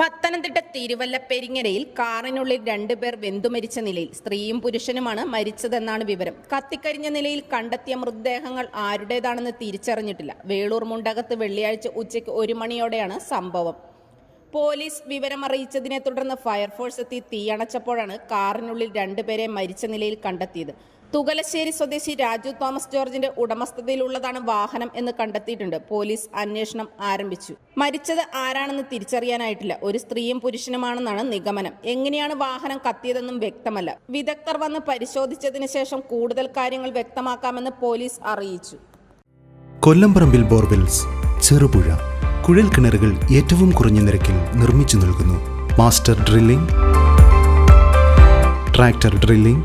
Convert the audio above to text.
പത്തനംതിട്ട തിരുവല്ല പെരിങ്ങരയിൽ കാറിനുള്ളിൽ രണ്ടുപേർ വെന്തുമരിച്ച നിലയിൽ സ്ത്രീയും പുരുഷനുമാണ് മരിച്ചതെന്നാണ് വിവരം. കത്തിക്കരിഞ്ഞ നിലയിൽ കണ്ടെത്തിയ മൃതദേഹങ്ങൾ ആരുടേതാണെന്ന് തിരിച്ചറിഞ്ഞിട്ടില്ല. വേളൂർ മുണ്ടകത്ത് വെള്ളിയാഴ്ച ഉച്ചയ്ക്ക് ഒരു മണിയോടെയാണ് സംഭവം. പോലീസ് വിവരമറിയിച്ചതിനെ തുടർന്ന് ഫയർഫോഴ്സ് എത്തി തീയണച്ചപ്പോഴാണ് കാറിനുള്ളിൽ രണ്ടുപേരെ മരിച്ച നിലയിൽ കണ്ടെത്തിയത്. തുകലശ്ശേരി സ്വദേശി രാജു തോമസ് ജോർജിന്റെ ഉടമസ്ഥതയിലുള്ളതാണ് വാഹനം എന്ന് കണ്ടെത്തിയിട്ടുണ്ട്. പോലീസ് അന്വേഷണം ആരംഭിച്ചു. മരിച്ചത് ആരാണെന്ന് തിരിച്ചറിയാനായിട്ടില്ല. ഒരു സ്ത്രീയും പുരുഷനുമാണെന്നാണ് നിഗമനം. എങ്ങനെയാണ് വാഹനം കത്തിയതെന്നും വ്യക്തമല്ല. വിദഗ്ധർ വന്ന് പരിശോധിച്ചതിന് ശേഷം കൂടുതൽ കാര്യങ്ങൾ വ്യക്തമാക്കാമെന്ന് പോലീസ് അറിയിച്ചു. കൊല്ലംപറമ്പിൽ ബോർവെൽസ് ചെറുപുഴ കുഴൽ കിണറുകൾ ഏറ്റവും കുറഞ്ഞ നിരക്കിൽ നിർമ്മിച്ചു നൽകുന്നു. Master drilling tractor drilling